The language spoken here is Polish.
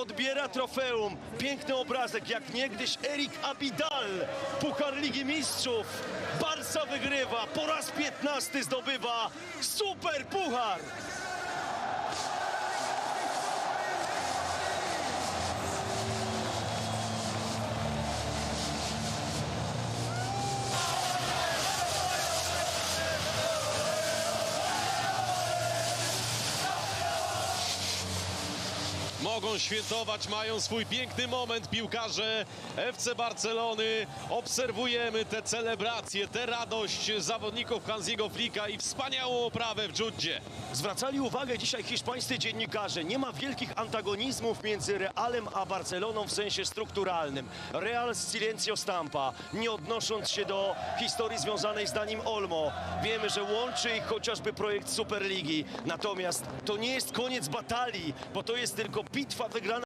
odbiera trofeum. Piękny obrazek, jak niegdyś Erik Abidal, Puchar Ligi Mistrzów. Barca wygrywa, po raz 15 zdobywa super puchar. Mogą świętować, mają swój piękny moment piłkarze FC Barcelony. Obserwujemy te celebracje, tę radość zawodników Hansiego Flika i wspaniałą oprawę w Dżudzie. Zwracali uwagę dzisiaj hiszpańscy dziennikarze. Nie ma wielkich antagonizmów między Realem a Barceloną w sensie strukturalnym. Real z Silencio Stampa, nie odnosząc się do historii związanej z Danim Olmo. Wiemy, że łączy ich chociażby projekt Superligi. Natomiast to nie jest koniec batalii, bo to jest tylko gebied van de Granada.